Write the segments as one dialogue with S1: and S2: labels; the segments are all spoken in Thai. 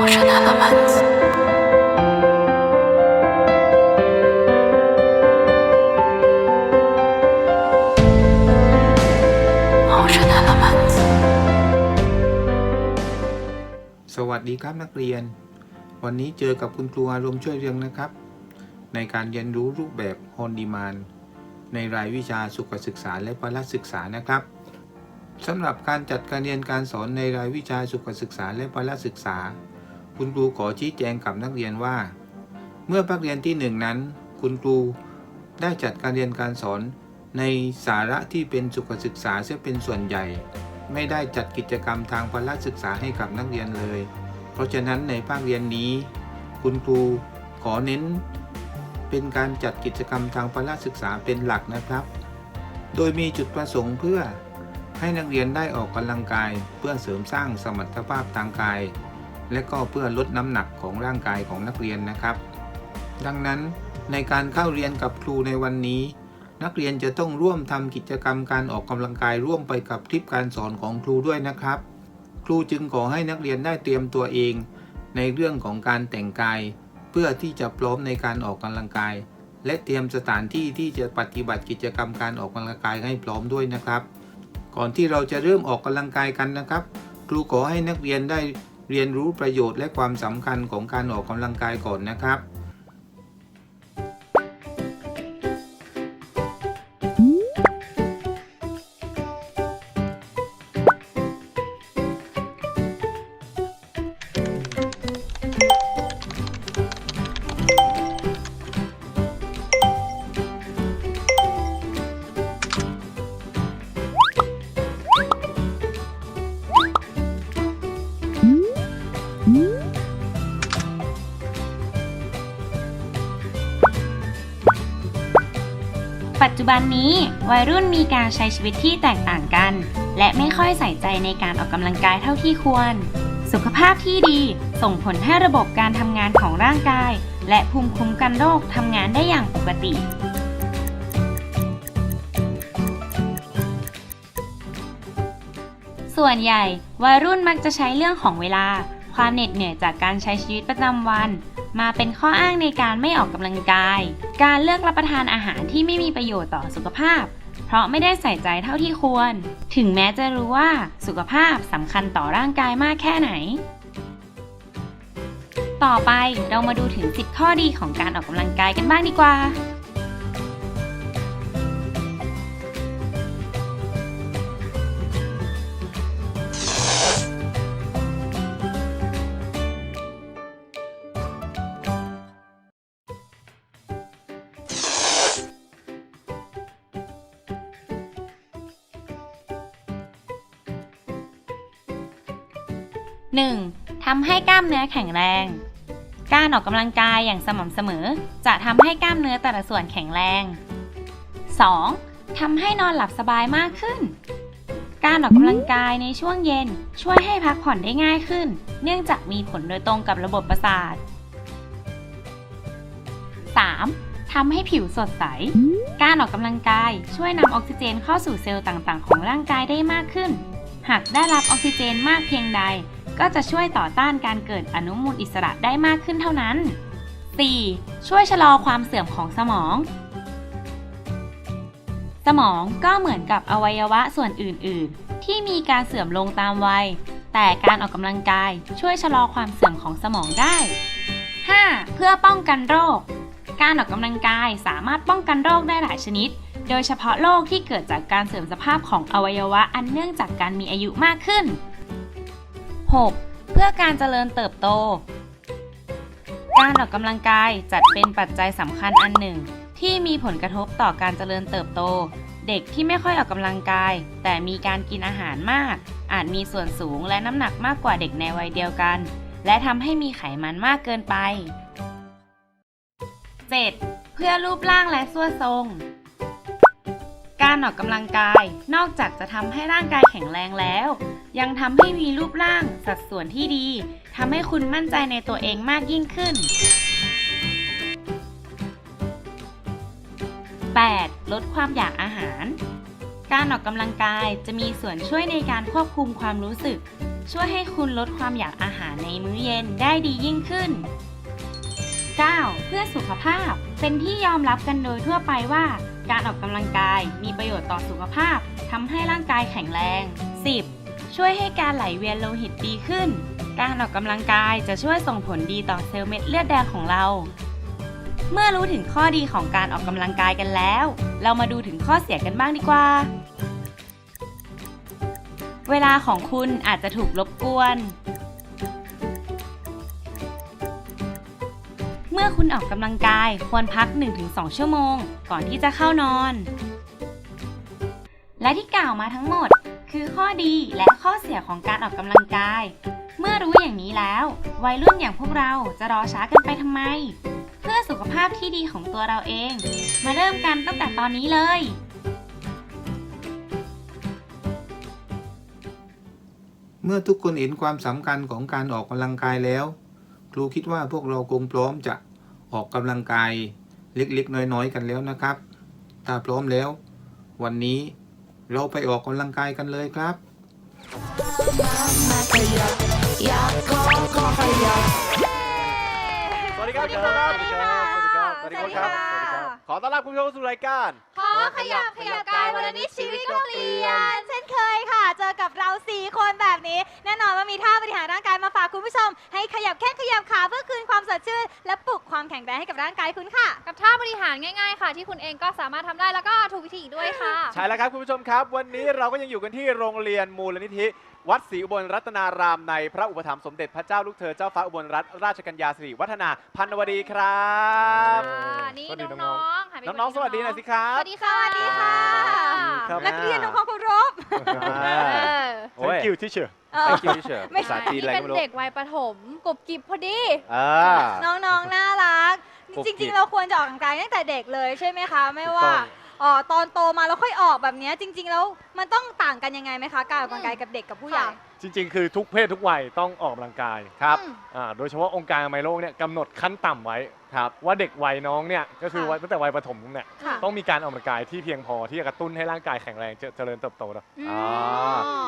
S1: Ocean Elements. Ocean Elements.
S2: สวัสดีครับนักเรียน วันนี้เจอกับคุณครูอารมณ์ช่วยเรียงนะครับ ในการเรียนรู้รูปแบบ On Demand ในรายวิชาสุขศึกษาและพละศึกษานะครับสำหรับการจัดการเรียนการสอนในรายวิชาสุขศึกษาและพละศึกษา คุณครูขอชี้แจงกับนักเรียนว่า เมื่อภาคเรียนที่หนึ่งนั้น คุณครูได้จัดการเรียนการสอนในสาระที่เป็นสุขศึกษาเสียเป็นส่วนใหญ่ ไม่ได้จัดกิจกรรมทางพละศึกษาให้กับนักเรียนเลย เพราะฉะนั้นในภาคเรียนนี้ คุณครูขอเน้น เป็นการจัดกิจกรรมทางพละศึกษาเป็นหลักนะครับ โดยมีจุดประสงค์เพื่อให้นักเรียนได้ออกกำลังกายเพื่อเสริมสร้างสมรรถภาพทางกาย และก็เพื่อลดน้ำหนักของร่างกายของนักเรียนนะครับ ดังนั้นในการเข้าเรียนกับครูในวันนี้ นักเรียนจะต้องร่วมทำกิจกรรมการออกกำลังกายร่วมไปกับคลิปการสอนของครูด้วยนะครับ ครูจึงขอให้นักเรียนได้เตรียมตัวเอง ในเรื่องของการแต่งกาย เพื่อที่จะพร้อมในการออกกำลังกาย และเตรียมสถานที่ที่จะปฏิบัติกิจกรรมการออกกำลังกายให้พร้อมด้วยนะครับ ก่อนที่เราจะเริ่มออกกำลังกายกันนะครับ ครูขอให้นักเรียนได้ เรียนรู้ประโยชน์และความสำคัญของการออกกำลังกายก่อนนะครับ
S3: บันนี้วัยรุ่นมีการใช้ชีวิตที่แตกต่างกัน และไม่ค่อยใส่ใจในการออกกำลังกายเท่าที่ควร สุขภาพที่ดีส่งผลให้ระบบการทำงานของร่างกาย และภูมิคุ้มกันโรคทำงานได้อย่างปกติ ส่วนใหญ่วัยรุ่นมักจะใช้เรื่องของเวลา ความเหน็ดเหนื่อยจากการใช้ชีวิตประจำวัน มาเป็นข้ออ้างในการไม่ออกกำลังกาย การเลือกรับประทานอาหารที่ไม่มีประโยชน์ต่อสุขภาพ เพราะไม่ได้ใส่ใจเท่าที่ควร ถึงแม้จะรู้ว่าสุขภาพสำคัญต่อร่างกายมากแค่ไหน ต่อไปเรามาดูถึง 10 ข้อดีของการออกกำลังกายกันบ้างดีกว่า 1. ทำให้กล้ามเนื้อแข็งแรง การออกกำลังกายอย่างสม่ำเสมอ จะทำให้กล้ามเนื้อแต่ละส่วนแข็งแรง 2. ทำให้นอนหลับสบายมากขึ้น การออกกำลังกายในช่วงเย็นช่วยให้พักผ่อนได้ง่ายขึ้น เนื่องจากมีผลโดยตรงกับระบบประสาท 3. ทำให้ผิวสดใส การออกกำลังกายช่วยนำออกซิเจนเข้าสู่เซลล์ต่างๆ ของร่างกายได้มากขึ้น หากได้รับออกซิเจนมากเพียงใด ก็จะช่วยต่อต้านการเกิดอนุมูลอิสระได้มากขึ้นเท่านั้น 4. ช่วยชะลอความเสื่อมของสมอง สมองก็เหมือนกับอวัยวะส่วนอื่น ๆ ที่มีการเสื่อมลงตามวัย แต่การออกกำลังกายช่วยชะลอความเสื่อมของสมองได้ 5. เพื่อป้องกันโรค การออกกำลังกายสามารถป้องกันโรคได้หลายชนิด โดยเฉพาะโรคที่เกิดจากการเสื่อมสภาพของอวัยวะอันเนื่องจากการมีอายุมากขึ้น 6. เพื่อการเจริญเติบโต การออกกำลังกายจัดเป็นปัจจัยสำคัญอันหนึ่ง ที่มีผลกระทบต่อการเจริญเติบโต เด็กที่ไม่ค่อยออกกำลังกาย แต่มีการกินอาหารมาก อาจมีส่วนสูงและน้ำหนักมากกว่าเด็กในวัยเดียวกัน และทำให้มีไขมันมากเกินไป 7. เพื่อรูปร่างและส่วนทรง การออกกำลังกาย นอกจากจะทำให้ร่างกายแข็งแรงแล้ว ยังทำให้มีรูปร่างสัดส่วนที่ดีทำให้คุณมั่นใจในตัวเองมากยิ่งขึ้น 8. ลดความอยากอาหาร การออกกำลังกายจะมีส่วนช่วยในการควบคุมความรู้สึก ช่วยให้คุณลดความอยากอาหารในมื้อเย็นได้ดียิ่งขึ้น 9. เพื่อสุขภาพ เป็นที่ยอมรับกันโดยทั่วไปว่า การออกกำลังกายมีประโยชน์ต่อสุขภาพทำให้ร่างกายแข็งแรง 10. ช่วยให้การไหลเวียนโลหิตดีขึ้น การออกกำลังกายจะช่วยส่งผลดีต่อเซลล์เม็ดเลือดแดงของเรา เมื่อรู้ถึงข้อดีของการออกกำลังกายกันแล้ว เรามาดูถึงข้อเสียกันบ้างดีกว่า เวลาของคุณอาจจะถูกรบกวน อคุณออกกำลังกายควรพัก 1-2 ชั่วโมง ก่อนที่จะเข้านอน และที่กล่าวมาทั้งหมด คือข้อดีและข้อเสียของการออกกำลังกาย เมื่อรู้อย่างนี้แล้ว วัยรุ่นอย่างพวกเราจะรอช้ากันไปทำไม เพื่อสุขภาพที่ดีของตัวเราเอง มาเริ่มกันตั้งแต่ตอนนี้เลย
S2: เมื่อทุกคนเห็นความสำคัญของการออกกำลังกายแล้ว ครูคิดว่าพวกเราคงพร้อมจะ ออกกำลังกายเล็กๆ น้อยๆ กันแล้วนะครับ ถ้าพร้อมแล้ว วันนี้เราไปออกกำลังกายกันเลยครับ
S4: สวัสดีครับ
S5: สวัสดีครับ
S4: สวัสดีครับ สวัสดีครับสวัสดีครับ
S5: สวัสดีค่ะ
S4: ขอต้อนรับคุณผู้ชมเข้าสู่รายการ
S5: ขอ ขยับขยับกายวันละนิดชีวิตก็เปลี่ยน เช่นเคยค่ะ เจอกับเราสี่คนแบบนี้ แน่นอนว่ามีท่าบริหารร่างกายมาฝากคุณผู้ชม ให้ขยับแข้งขยับขาเพื่อคืนความสดชื่น และปลุกความแข็งแรงให้กับร่างกายคุณค่ะ
S6: กับท่าบริหารง่ายๆ ค่ะ ที่คุณเองก็สามารถทำได้แล้วก็ถูกวิธีอีกด้วยค่ะ
S4: ใช่แล้วครับคุณผู้ชมครับ วันนี้เราก็ยังอยู่กันที่โรงเรียนมูลนิธิ วัดศรีอุบลรัตนารามในพระอุปถัมภ์สมเด็จพระเจ้าลูกเธอเจ้าฟ้าอุบลรัตนราชกัญญาสิริวัฒนาพันวดีครับ
S6: อ่านี่
S4: สวัสดี
S6: น้องๆหัไป
S4: น้องๆสวัสดีหน่อยสิครั
S6: ส
S4: บ
S6: วัสดีค่ะ
S5: สวัสดีค่ะ
S4: ครับ
S5: นักเรียนของความเคารพ
S4: อ่า
S6: เออ
S4: โอ้ย
S7: Thank you teacher
S5: เออ
S4: Thank you teacher
S5: ไม่
S4: ภาษาจีนอะไร
S6: นี่
S4: ก็
S6: เป็น
S4: ไม่รู้
S6: เด็กวัยประถมกรุบกริบพอดี
S4: อ่า
S5: น้องๆ น่ารัก
S4: ปลุก
S5: จ
S4: จิ
S5: ริง
S4: ต
S5: ๆเราควรจะออกกำลังกายตั้งแต่เด็กเลยใช่ไหมคะ ไม่
S4: ถูก
S5: ว่า
S4: ต้อง
S5: อ๋อตอนโตมาแล้วค่อยออกแบบเนี้ยจริง ๆ แล้วมันต้องต่างกันยังไงไหมคะ การออกกำลังกายกับเด็กกับผู้ใหญ่
S6: ค่ะ
S7: จริงๆ คือทุกเพศทุกวัยต้องออกกำลังกาย
S4: ครับ
S6: อืม
S7: อ่าโดยเฉพาะองค์การอนามัยโลกเนี่ยกำหนดขั้นต่ำไว้
S4: ครับ
S7: ว่าเด็กวัยน้องเนี่ยก็คือ
S5: ค่ะ
S7: วัยตั้งแต่วัยประถมเนี่ย
S5: ค่ะ
S7: ต้องมีการออกกำลังกายที่เพียงพอที่จะกระตุ้นให้ร่างกายแข็งแรงเจเจริญเติบโตนะ
S4: อ๋อ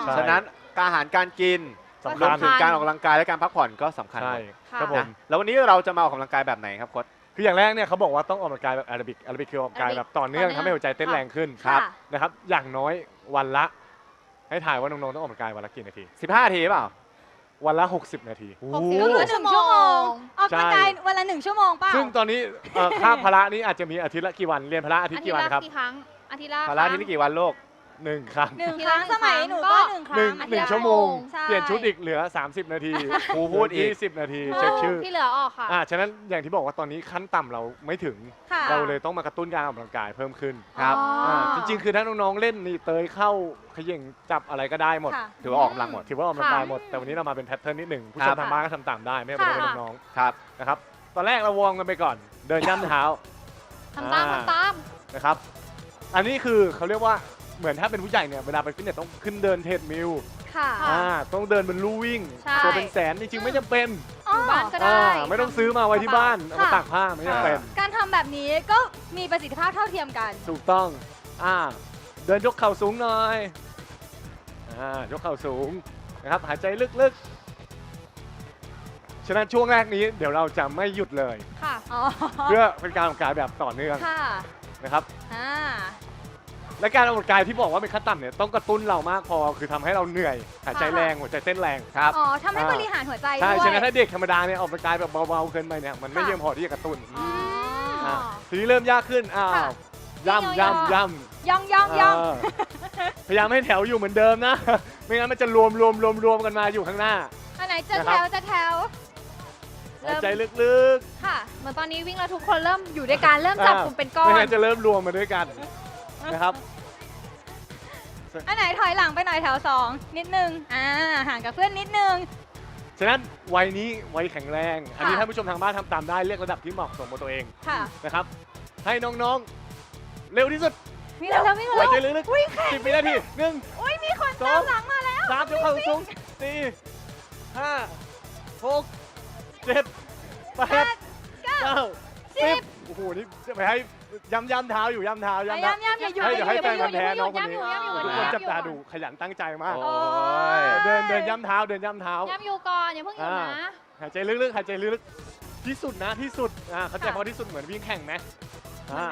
S7: ใช่
S4: ฉะนั้นการอาหารการกิน
S7: สำ
S4: รว
S7: คั
S4: ม
S7: ญ
S4: ถึงการออกกำลังกายและการพักผ่อนก็สำคัญห
S7: ใช่
S4: มด
S6: ค่ะ
S7: ครับผม
S4: นะแล้ววันนี้เราจะมาออกกำลังกายแบบไหนครับโค้ช
S7: คืออย่างแรกเนี่ยเขาบอกว่าต้องออกกำลังกายแบบแอโรบิกแอโรบิกคือออกกำลังกายแบบต่อเนื่อง
S6: ต่อเนื่อง
S7: ทำให้หัวใจเต้น
S6: ค่ะ
S7: แรงขึ้น
S5: ครับ
S7: นะครับอย่างน้อยวันละ ให้ถ่ายว่าน้องๆต้องออกกำลังกายวันละกี่นาที
S4: 15นาทีเปล่า
S7: วันละ 60 นาที
S6: หกสิบ
S5: ก็คือหนึ่งชั่วโมงออกกำลังกาย
S7: ใช่
S5: วันละหนึ่งชั่วโมงเปล่า
S7: ซึ่งตอนนี้เอ่อค่าพละนี่อาจจะมีอาทิตย์ละกี่วัน เรียนพละอาทิต
S6: อา
S7: ย์
S6: ทิต
S7: กี่
S6: ย์
S7: วัน
S6: ละ
S7: ครับ
S6: กี่ครั้งอาทิตย์ละ
S4: ภาระที่นี่กี่วันโลก
S7: หนึ่งครั้ง
S5: หนึ่ง
S6: ที
S5: ค
S6: ละ
S5: รั้ง
S6: หนึ่ง
S5: สมัย
S6: ครั้ง
S5: หนู
S6: ก็
S5: ก็หนึ่งค
S7: ห
S5: รั้
S7: นึ่
S5: ง
S7: ง
S5: อา
S7: ห
S5: ทิต
S7: นึ่ง
S5: ย์ละ
S7: ชั่วโมง
S5: ใช่
S7: เปลี่ยนชุดอีกเหลือ 30 นาที
S4: ครูพูดอีก
S7: 20 นาทีเช็คชื่อ
S6: ที่เหลือออกค่ะ
S7: อ่าฉะนั้นอย่างที่บอกว่าตอนนี้ขั้นต่ำเราไม่ถึง
S5: ค่ะ
S7: เราเลยต้องมากระตุ้นการออกกำลังกายเพิ่มขึ้น
S4: ครับ
S5: อ๋ออา
S7: จริงๆ คือถ้าน้องๆเล่นนี่เตยเข้าเขย่งจับอะไรก็ได้หมด
S5: ค่ะ
S4: ถือว่าออกกำลังหมด
S7: ถือว่าออกกำลังกาย
S6: ค่ะ
S7: หมดแต่วันนี้เรามาเป็นแพทเทิร์นนิดหนึ่งผู้ช
S4: ครั
S7: ม
S4: บ
S7: ทางบ้านก็ทำตามได้ไม่เป็นไร
S6: ค่ะ
S7: น้อง
S4: ครับ
S7: ๆนะครับตอนแรกเราวอร์มกันไปก่อน เดินย่ำเท้า
S6: ทำตาม
S7: อ่า
S6: ทำตาม
S7: นะครับ อันนี้คือเขาเรียกว่า เหมือนถ้าเป็นผู้ใหญ่เนี่ยเวลาไปฟิตเนสต้องขึ้นเดินเทรดมิล
S5: ค่ะ
S6: ค่ะ
S7: อ่าต้องเดินบนลู่วิ่ง
S6: ใช่
S7: ตัวเป็นแสนจริงๆไม่จำเป็น
S6: อยู่บ้านก็
S7: อ่า
S6: ได้
S7: ไม่ต้องซื้อมาไว้ที่บ้านเอามาตากผ้าไม่จำเป็น
S5: การทำแบบนี้ก็มีประสิทธิภาพเท่าเทียมกัน
S7: ถูกต้อง อ่า เดินยกเข่าสูงหน่อย อ่า ยกเข่าสูงนะครับ หายใจลึกๆ ฉะนั้นช่วงแรกนี้เดี๋ยวเราจะไม่หยุดเลย
S6: ค่ะ
S5: อ๋อ
S7: เพื่อเป็นการออกกำลังกายแบบต่อเนื่อง
S5: ค่ะ
S7: นะครับ
S5: อ่า
S7: และการออกกำลังกายที่บอกว่าเป็นขั้นต่ำเนี่ยต้องกระตุ้นเรามากพอคือทำให้เราเหนื่อยหายใจ
S5: ค่ะ
S7: แรงหัวใจเต้นแรง
S4: ครับ
S5: อ๋อทำให้
S7: อ่า
S5: บริหารหัวใจด้
S7: ใช่
S5: วย
S7: ฉะนั้นถ้าเด็กธรรมดาเนี่ยออกกำลังกายแบบเบาๆเกินไปเนี่ยมันไม่
S5: ค่ะ
S7: เพียงพอที่จะกระตุ้น
S5: อ๋ออ
S7: อ่าทีนี้เริ่มยากขึ้นอ้า
S5: ค่ะ
S7: วย่ำย่ำย่ำ
S5: ย่องย่องย่อง
S7: เออพยายามให้แถวอยู่เหมือนเดิมนะ ไม่งั้นมันจะรวมรวมรวมรวมกันมาอยู่ข้างหน้า
S5: อันไหนจะ
S7: นะค
S5: แถ
S7: รับ
S5: วจะแถวเริ่
S7: หาย
S5: ม
S7: ใจลึก
S5: ค่ะ
S6: เหมือนตอนนี้วิ่งแล้วทุกคนเริ่มอยู่ด้วยกัน เริ่ม
S7: อ่า
S6: จับกลุ่มเป็น
S7: ๆ
S6: ก้อ
S7: ไม่
S6: น
S7: งั้นจะเริ่มรวมมาด้วยกันนะครับ
S5: อันไหนถอยหลังไปหน่อยแถวสองนิดนึงอ่าห่างกับเพื่อนนิดนึง
S7: ฉะนั้นวัยนี้วัยแข็งแรง อันนี้
S5: ค่ะ
S7: ท่านผู้ชมทางบ้านทำตามได้เลือกระดับที่เหมาะสมกับตัวเอง
S5: ค่ะ
S7: นะครับ ให้น้องๆ เร็วที่สุด
S5: มีเร็วๆมี
S7: หายใจ
S5: เร็ว
S7: ลึกๆสิบวินาทีหนึ่ง
S5: ๆอุ้ยมีคน
S7: สอ
S5: ตางมหลังมาแล้ว
S7: สามยกเข่าสูงสี่ห้าหกเจ็ดแป
S5: แป
S7: ด
S5: ดเก้า
S7: เก้า
S5: สิ
S7: สิ
S5: บบ
S7: โอ้โห นี่จะไปให้ ย้ำย้ำเท้าอยู่ย้ำเท้าย้ำเท้า
S5: ย้ำย้ำอย่าหยุด
S7: เฮ้ยเดี๋ยวให้แฟน
S6: อย่า
S7: มันแพ้
S6: หยุด
S7: น้องคน
S6: ย้ำ
S7: นี้
S6: อยู่ย้ำอยู่
S7: ทุกคน
S6: ย้ำอยู่
S7: จับตาดูขยันตั้งใจมาก
S2: โอ้ย
S7: เดินเดินย้ำเท้าเดินย้ำเท้า
S6: ย้ำอยู่ก่อนอย่าเพิ่งหยุด
S7: อ่า
S6: นะ
S7: หายใจลึกๆหายใจลึกๆที่สุดนะที่สุดอ่าเข้าใจ
S6: ค่ะ
S7: คำว่าที่สุดเหมือนวิ่งแข่งไหม
S6: เหมือนไหม
S7: อ่า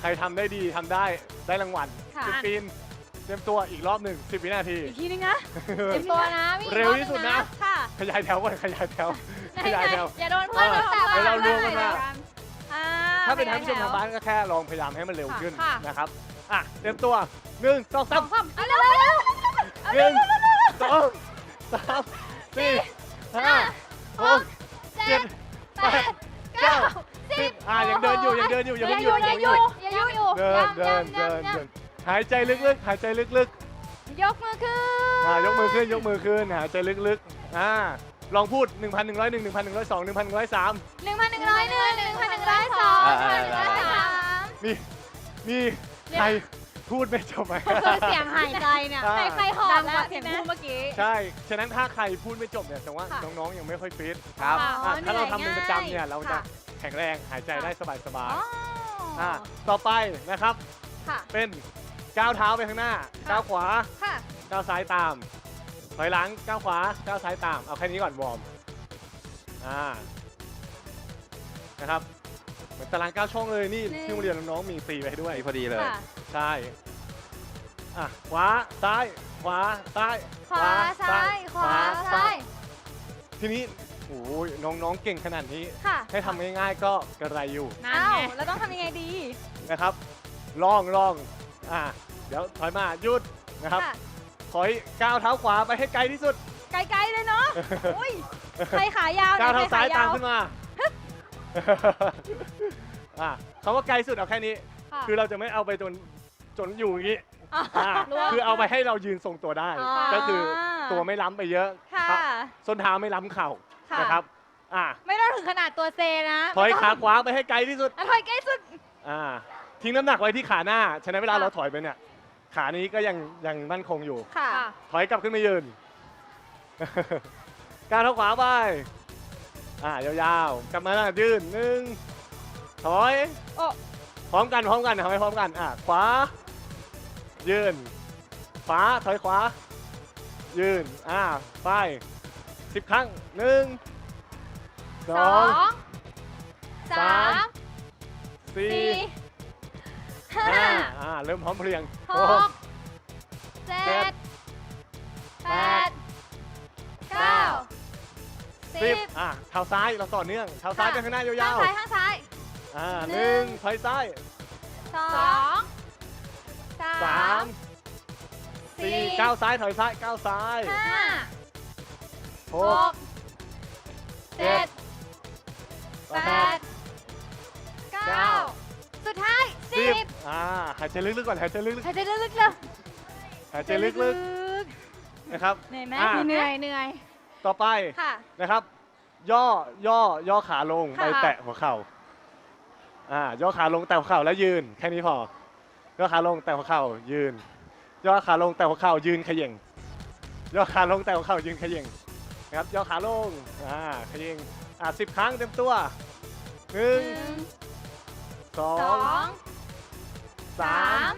S7: ใครทำได้ดีทำได้ได้รางวัล
S5: ค่ะ
S7: สิบปีนเตรียมตัวอีกรอบหนึ่งสิบวินาที
S5: อีกทีนึงนะ
S6: เต็มตัวนะวิ่ง
S7: เร็วที่สุดนะ
S5: ค่ะ
S7: ขยายแถวก่อนขยายแถวขยายแถว
S6: อย่าโดนเพื่อน
S7: เออ
S6: แต่
S7: เดี๋ยวเรารวมกันมา
S5: อ่
S7: ถ้าเป็นท่าน
S5: ไผู้
S7: ชมทางบ้านก็แค่ลองพยายามให้มันเร็วขึ้น
S6: ค่ะ
S7: นะครับอะเตรียมตัวหนึ่งสอง
S6: ส
S7: สา
S6: อ
S7: ม
S6: งสามเอาเร็วเร็ว
S7: หนึ่งสองสามสี่ห้าหกเจ็ดแปดเก้าสิบอะยังเดินอยู่ยังเดินอยู่ยัง
S6: อย่า
S7: ไม่
S6: ห
S7: ห
S6: ยุ
S7: ยุ
S6: ด
S7: ด
S6: อย่า
S7: ยัง
S6: ห
S7: ไม่ห
S6: ยุ
S7: ยุ
S6: ด
S7: ด
S6: อย่าหยุดอยู่
S7: เดินเดินเดินเดินหายใจลึกๆหายใจลึก
S5: ยกมือขึ้น
S7: ๆอ่ายกมือขึ้นยกมือขึ้นหายใจลึกๆอ่า ลองพูด 1 1 0 1 1 1 1 1 0 2 1 1 1 0 3
S5: หนึ่งพันหนึ่งร้อยหนึ่งหนึ่งพันหนึ่งร้อยหนึ่งหนึ่งพันหนึ่งร้อยสอง
S2: อ่า
S5: หนึ่งพันหนึ่งร้อยสาม
S7: มีมีใครพูดไม่จบไหม
S5: คือเสียงหายใจเนี่ย
S7: อ่า
S5: ใครใครหอบ
S6: ดัง
S5: แล้
S6: ก
S5: ว
S6: ว่าเสียงพูดเมื่อกี้
S7: ใช่ ฉะนั้นถ้าใครพูดไม่จบเนี่ยแสดงว่า
S5: ค่ะ
S7: น้องๆยังไม่ค่อยฟิต
S2: ครับ
S5: อ๋อ
S7: อะถ้าเรา
S5: ห
S7: ทำเป็นประจำเนี่ยเราจะ
S5: ค่ะ
S7: แข็งแรงหายใจได้สบาย
S5: อ๋อ
S7: ๆอะต่อไปนะครับ
S5: ค่ะ
S7: เป็นก้าวเท้าไปข้างหน้าก้าวขวา
S5: ค่ะ
S7: ก้าวซ้ายตาม ถอยหลังก้าวขวาก้าวซ้ายตาม เอาแค่นี้ก่อนวอร์ม อ่า นะครับ เหมือนตารางก้าวช่องเลยนี่
S5: นี่
S7: ที่โรงเรียนน้องๆมีฟรีไปให้ด้วย
S2: พอดีเลย
S5: ค่ะ
S7: ใช่ อะ ขวา ซ้าย ขวา ซ้าย
S5: ขวาซ้ายขวาซ้าย
S7: ทีนี้โอ้ยน้องๆเก่งขนาดนี้
S5: ค่ะ
S7: ให้ทำง่ายๆก็กระไรอยู่
S6: นั่น
S5: อ้าว
S6: ไง
S5: แล้วต้องทำยังไงดี
S7: นะครับ ลองลองอะ เดี๋ยวถอยมาหยุดนะครับ
S5: ค่ะ
S7: ถอยก้าวเท้าขวาไปให้ไกลที่สุด
S5: ไกลๆเลยเนาะ อุ้ยใครขายาว
S7: ก้าว
S5: เนี่
S7: เท้าย
S5: ใคร
S7: ซ้าย
S5: ข
S7: ตามขึ้นมาอะคำว่าไกลสุดเอาแค่นี้
S6: ค่ะ
S7: คือเราจะไม่เอาไปจนจนอยู่อย่างนี้
S5: อ๋อ
S7: อะ
S6: รวม
S7: คือเอาไปให้เรายืนทรงตัวได้
S5: อ๋อ
S7: ก็คือตัวไม่ล้ำไปเยอะ
S5: ค่ะ
S7: ครับส้นเท้าไม่ล้ำเข่า
S5: ค่ะ
S7: นะครับอะ
S5: ไม่ต้องถึงขนาดตัวเซนะ
S7: ถอย
S5: ไม่ต้ง
S7: ขาขวาไปให้ไกลที่สุด
S5: อะถอยใกล้สุด
S7: อ่าทิ้งน้ำหนักไว้ที่ขาหน้า ฉะนั้นเวลา
S5: ค่ะ
S7: เราถอยไปเนี่ย ขานี้ก็ยังยังมั่นคงอยู่
S5: ค่ะ
S6: ค่ะ
S7: ถอยกลับขึ้นมายืน การเท้าขวาไปอ่ายาวๆ กลับมาหน้ายืนหนึ่งถอย
S5: โอ้
S7: พร้อมกันพร้อมกันทำให้พร้อมกันอะขวา ยืน ขวาถอยขวา ยืนอ่าไปสิบครั้งหนึ่งส
S5: ส
S7: อ
S5: องงสาม
S7: สี่
S5: สี่ ห้า
S7: ห้าอ่าเริ่มพร้อมเพรียง
S5: หกเจ็ดแปดเก้าสิ
S7: สิ
S5: บบ
S7: อะเท้าซ้ายเราต่อเนื่องเท้าซ้ายไปข้างหน้ายา
S5: ข้าง
S7: ว
S5: ซ้ายข้างซ้าย
S7: ๆอ่า
S5: ห
S7: ห
S5: นึ่
S7: นึ่
S5: ง
S7: งถอยซ้าย
S5: สอ
S6: สองง
S5: สา
S7: สามมสี่ก้าวซ้ายถอยซ้ายก้าวซ้าย
S5: ห้า
S7: ห
S5: ห
S7: ก
S5: กเจ็ด
S7: แป
S5: แป
S7: ด
S5: ดเก้าสุดท้าย สิ
S7: สิ
S5: บบ
S7: อ่าหายใจลึกๆก่อนหายใจลึก
S5: หายใจลึกๆเลย
S7: ๆหายใจลึกๆนะครับ
S5: ๆเหนื่อยไหม
S7: อะ
S6: เหนื่อยเหนื่อย
S7: ต่อไป
S5: ค่ะ
S7: นะครับ ย่อย่อย่อขาลง
S6: ค่ะ
S7: ไปแตะหัวเข่าอ่าย่อขาลงแตะหัวเข่าแล้วยืนแค่นี้พอย่อขาลงแตะหัวเข่ายืน ย่อขาลงแตะหัวเข่ายืนเขย่งย่อขาลงแตะหัวเข่ายืนเขย่งนะครับย่อขาลงอ่าเขย่งอ่าสิบครั้งเต็มตัวหนึ่ง
S5: หนึ่ง
S7: สอ
S5: สองง
S7: สา
S5: สามม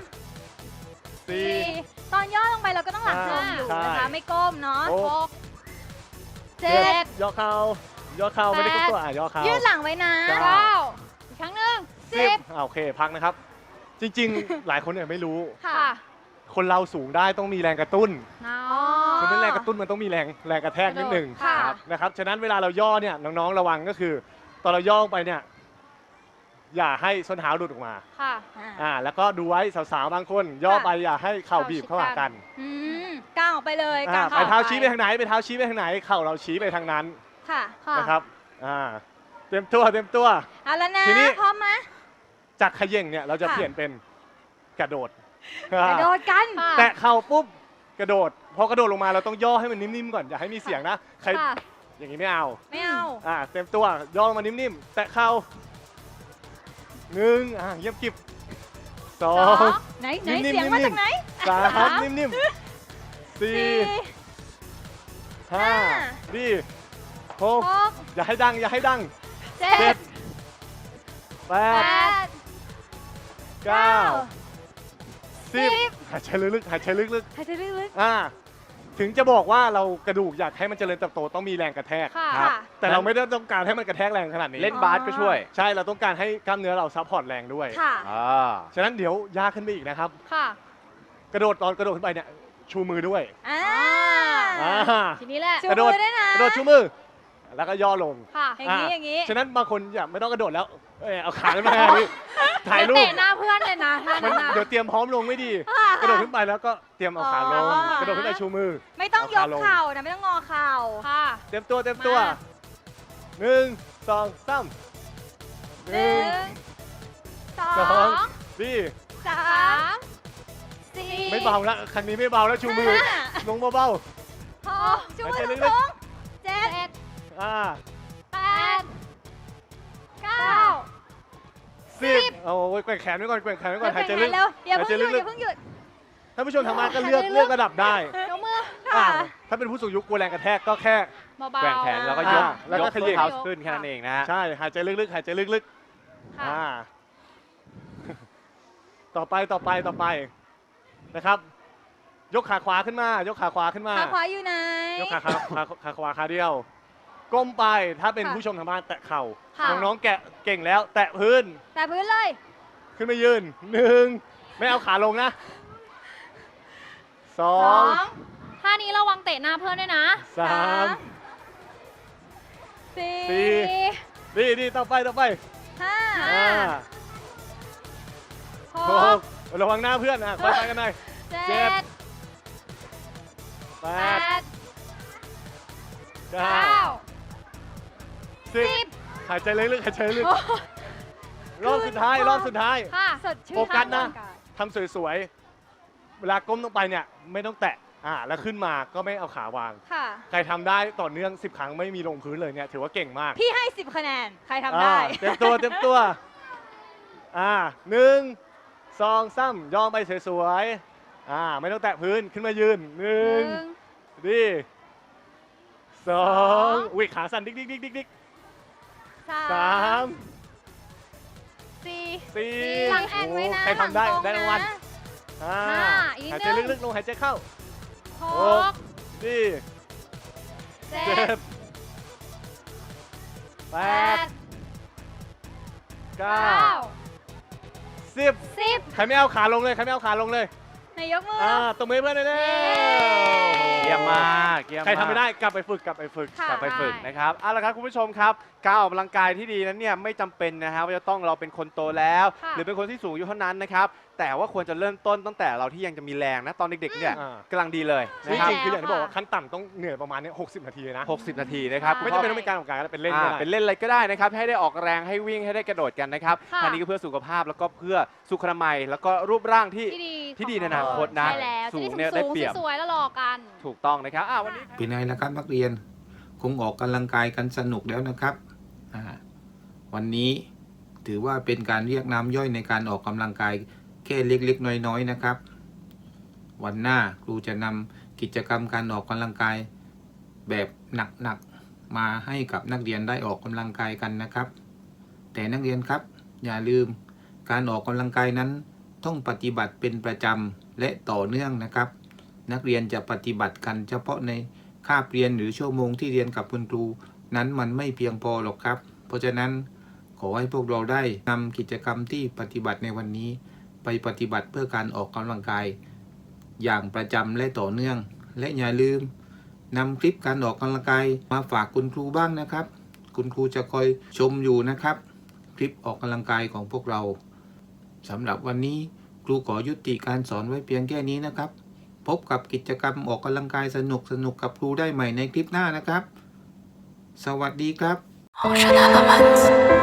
S7: สี่
S5: สี่ ตอนย่อลงไปเราก็ต้องหลังตรงอยู่
S7: ใช่
S5: นะคะไม่ก้มเนาะ
S7: หก
S5: หกเจ็ด
S7: ย่อเข่าย่อเข่าไม่ได้ก้มตัวอะย่อเข่า
S5: ยืดหลังไว้นะ
S7: เก้า
S6: เก้าอีกครั้งหนึ่ง
S5: สิบ
S7: อ่าโอเคพักนะครับ จริงๆ หลายคนเนี่ยไม่รู้
S5: ค่ะ
S6: ค่ะ
S7: คนเราสูงได้ต้องมีแรงกระตุ้น
S6: เนา
S5: อ๋อะ
S7: ฉะนั้นแรงกระตุ้นมันต้องมีแรงแรงกระแทกนิดหนึ่ง
S5: ค่ะ
S7: นะครับฉะนั้นเวลาเราย่อเนี่ยน้องๆระวังก็คือ ตอนเราย่อไปเนี่ย อย่าให้ส้นเท้าหลุดออกมา
S6: ค่ะ
S5: อ่า
S7: อ่าแล้วก็ดูไว้สาวๆบางคน ย่อไปอย่าให้เข่าบีบเข้าหากัน
S5: อืมก้าวออกไปเลย
S7: อ่า
S5: ก้าว
S7: ไปเท้าชี้ไปทางไหนไปเท้าชี้ไปทางไหนเข่าเราชี้ไปทางนั้น
S5: ค่ะ
S6: ค่ะ
S7: นะครับอ่าเต็มตัวเต็มตัว
S5: เอาแล้วนะ
S7: ทีนี้
S5: พร้อมไหม
S7: จากเขย่งเนี่ยเราจะ
S5: ค่ะ
S7: เปลี่ยนเป็นกระโดด
S5: กระโดดกัน
S6: ค่ะ
S7: แตะเข่าปุ๊บกระโดด พอกระโดดลงมาเราต้องย่อให้มันนิ่มๆก่อนอย่าให้มีเสียงนะใคร
S6: ค่ะ
S7: อย่างนี้ไม่เอา
S5: ไม่เอา
S7: อ่าเต็มตัวย่อลงมานิ่มๆแตะเข่า หนึ่งอ่าเยี่ยมกิบสอ
S5: สองง ไหนไหน
S7: นิ่มๆ
S5: เสียงมา
S7: นิ่มๆ
S5: จากไหน
S7: สาม
S5: สาม
S7: นิ่มๆสี่
S5: สี่
S7: ห้า
S5: ห้า
S7: ดีหก
S5: หก
S7: อย่าให้ดัง อย่าให้ดัง
S5: เจ็
S7: เจ็
S5: ด
S7: ดแป
S5: แป
S7: ด
S5: ด
S7: เก้าสิบหายใจลึกๆหายใจลึก
S5: หายใจลึก
S7: ๆอ่า ถึงจะบอกว่าเรากระดูกอยากให้มันเจริญเติบโตต้องมีแรงกระแทก
S6: ค่ะ
S5: ๆค่ะ
S7: แต่เราไม่ได้ต้องการให้มันกระแทกแรงขนาดนี้
S4: เล่นบาสก็ช่วย
S7: ใช่เราต้องการให้กล้ามเนื้อเราซัพพอร์ตแรงด้วย
S5: ค่ะ
S4: อ่า
S7: ฉะนั้นเดี๋ยวยากขึ้นไปอีกนะครับ
S6: ค่ะ
S7: กระโดดตอนกระโดดขึ้นไปเนี่ยชูมือด้วย
S5: อ่า
S7: อ่า
S6: ทีนี้แหละ
S5: ชู
S7: กระโดด
S5: มือด้วยนะ
S7: กระโดดชูมือ แล้วก็ย่อลง
S6: ค่ะ
S5: อย่างนี้ อย่างนี้
S7: ฉะนั้นบางคนอยากไม่ต้องกระโดดแล้ว เอ้ยเอาขาขึ้นมานี่ถ่ายรูป
S6: เตะหน้าเพื่อนเลยนะท่า
S7: มัน
S6: นั้นนะ
S7: เดี๋ยวเตรียมพร้อมลงไม่ดี กระโดดขึ้นไปแล้วก็เตรียมเอาขาลง
S5: อ๋อ
S7: กระโดดขึ้นไปชูมือ
S5: ไม่ต้องย
S7: เอา
S5: ก
S7: ขาลง
S5: เข่านะ ไม่ต้องงอเข่า
S6: ค่ะ
S7: เตรียมตัวเตรียมตัว
S6: มา
S7: หนึ่งสองสามห
S5: ห
S7: นึ่
S5: นึ่
S7: ง
S5: งสอ
S7: สองงดี
S5: สา
S6: สามม
S5: สี่
S7: ไม่เบาละคันนี้ไม่เบาแล้วชูมือ
S5: ห้า
S7: ลงเบา
S5: หกชูมือ
S7: หายใจลึ
S5: สู
S7: ก
S5: งๆเจ็ด
S6: เจ็ด
S7: ๆอ่า สิบเอาไว้แกว่งแขนไว้ก่อนแกว่งแขนไว้ก่อนหายใจลึก
S5: เร็วอย่า
S7: หาย
S5: เพิ่
S7: ใจ
S5: งหยุด
S7: ลึ
S5: อกย่าเพิ่งหยุด
S7: ท่านผู้ชมทางบ้านก็เลือก
S5: หายใจลึก
S7: เลือกระดับได้
S6: ยกมือ
S7: อ่า
S5: ค่ะ
S7: ถ้าเป็นผู้สูงอายุกลัวแรงกระแทกก็แค่
S6: เบาๆ
S4: แกว่งแขนแล้วก็ยก
S7: อ่าแล้วก็
S4: ยก
S7: ขยิบ
S4: เท้าขึ้นแค่นั้นเองนะฮะ
S7: ใช่หายใจลึกๆหายใจลึกๆ
S6: ค่ะ
S7: อ่าต่อไปต่อไปต่อไปนะครับ ยกขาขวาขึ้นมายกขาขวาขึ้นมา
S5: ขาขวาอยู่ไหน
S7: ยกขาขาขาขาขวาขาเดียว ก้มไปถ้าเป็น
S5: ค่ะ
S7: ผู้ชมทางบ้านแตะเข่า
S6: ค่ะ
S7: น้องๆแกะเก่งแล้ว แตะพื้น
S5: แต่พื้นเลย
S7: ขึ้นมายืนหนึ่งไม่เอาขาลงนะสอ
S5: สองง
S6: ท่านี้ระวังเตะหน้าเพื่อนด้วยนะ
S7: สาม
S5: สี่
S7: สี่ ดีดีต่อไปต่อไป
S5: ห้า
S7: อ่า
S5: ห
S7: ห
S5: ก
S7: กระวังหน้าเพื่อนอะค่อยไปกันหน่อย
S5: เจ็
S7: เจ็ด
S5: ด
S7: แป
S6: แป
S7: ด
S6: ด
S7: เก้า
S6: เก้า
S7: สิบหายใจลึกๆหายใจลึกรอบสุดท้ายรอบสุดท้าย
S6: ค่ะ
S5: สดชื่น
S7: โฟกัสนะ
S5: ทางร่างกาย
S7: ทำสวยๆ เวลาก้มลงไปเนี่ยไม่ต้องแตะ อ่า แล้วขึ้นมาก็ไม่เอาขาวาง
S5: ค่ะ
S7: ใครทำได้ต่อเนื่อง 10 ครั้งไม่มีลงพื้นเลยเนี่ยถือว่าเก่งมาก
S5: พี่ให้ 10 คะแนน ใครทำได้
S7: อ่าเต็มตัวเต็มตัว อ่าหนึ่งสองสามย่อไปสวยๆ อ่า ไม่ต้องแตะพื้นขึ้นมายืนหนึ่ง
S6: หนึ่ง
S7: ดีสอ
S6: สอง ง
S7: อุ้ยขาสั่นดิ๊กดิ๊กดิ๊กดิ๊กดิ๊ก
S5: สา
S7: สามม
S5: สี่
S7: สี่
S5: หลังแอนไว้นะ
S7: โอ้ใครทำได้
S5: หลังตรง
S7: ได้รางวัล
S5: นะ
S7: อ่า
S6: ห้าอีกนิด
S7: หายใจ
S6: นึง
S7: ลึกๆลงหายใจเข้า
S6: ห
S7: ห
S6: ก
S7: ดี
S6: เจ็
S7: เจ็
S6: ด
S7: ดแป
S6: แป
S7: ด
S6: ด
S7: เก้า
S6: เก้า
S7: สิบ
S6: สิบ
S7: ใครไม่เอาขาลงเลย ใครไม่เอาขาลงเลย
S5: ไหนยกมือ
S7: อ่าตบมือให้เพื่อนเลยเด้
S4: เยี่ยมมากเยี่ยม
S7: ใครทำ
S4: มาก
S7: ไม่ได้กลับไปฝึกกลับไปฝึก
S5: ค่ะ
S4: กลับไปฝึกนะครับเอาละครับคุณผู้ชมครับ การออกกำลังกายที่ดีนั้นเนี่ยไม่จำเป็นนะฮะว่าจะต้องเราเป็นคนโตแล้ว
S6: ค่ะ
S4: หรือเป็นคนที่สูงอายุเท่านั้นนะครับแต่ว่าควรจะเริ่มต้นตั้งแต่เราที่ยังจะมีแรงนะตอนเด็กๆเนี่ย
S7: อ่า
S4: กำลังดีเลย
S7: จ
S4: นะครับ
S7: ริงๆคืออย่างที่บอกว่า
S6: ค่ะ
S7: ขั้นต่ำต้องเหนื่อยประมาณเนี้60 นาทีเลยนะ
S4: 60 นาทีนะครับ
S6: ใช่
S7: ไม่จำเป็นต้องเป็นการออกกำลังกายแล้วเป็นเล่นก็
S4: อ่า
S7: ได้
S4: เป็นเล่นอะไรก็ได้นะครับให้ได้ออกแรงให้วิ่งให้ได้กระโดดกันนะครับ
S6: ค่ะ
S4: อันนี้ก็เพื่อสุขภาพแล้วก็เพื่อสุขอนามัยแล้วก็รูปร่างที่
S6: ที่ดี
S4: ที่ดี
S6: ของ
S4: ในอนาคตนะ
S6: ใช่แล้ว
S4: สูง
S6: จะ
S4: เนี่ย
S6: ได้
S4: ได้
S6: สูง
S4: เปรียบ
S6: ๆสวยๆแล้วรอกัน
S4: ถูกต้องนะครับอ่าวันนี้
S2: เป็นไงล่ะครับนักเรียนคงออกกำลังกายกันสนุกแล้วนะครับอ่าวันนี้ถือว่าเป็นการเรียกน้ำย่อยในการออกกำลังกายแค่เล็กๆน้อยๆนะครับ วันหน้าครูจะนำกิจกรรมการออกกำลังกายแบบหนักๆมาให้กับนักเรียนได้ออกกำลังกายกันนะครับ แต่นักเรียนครับอย่าลืมการออกกำลังกายนั้น ต้องปฏิบัติเป็นประจำและต่อเนื่องนะครับ นักเรียนจะปฏิบัติกันเฉพาะในคาบเรียนหรือชั่วโมงที่เรียนกับคุณครู นั้นมันไม่เพียงพอหรอกครับ เพราะฉะนั้นขอให้พวกเราได้นำกิจกรรมที่ปฏิบัติในวันนี้ ไปปฏิบัติเพื่อการออกกำลังกาย อย่างประจำและต่อเนื่อง และอย่าลืมนำคลิปการออกกำลังกายมาฝากคุณครูบ้างนะครับ คุณครูจะคอยชมอยู่นะครับ คลิปออกกำลังกายของพวกเราสำหรับวันนี้ ครูขอยุติการสอนไว้เพียงแค่นี้นะครับ พบกับกิจกรรมออกกำลังกายสนุกสนุกกับครูได้ใหม่ในคลิปหน้านะครับ สวัสดีครับ
S1: oh,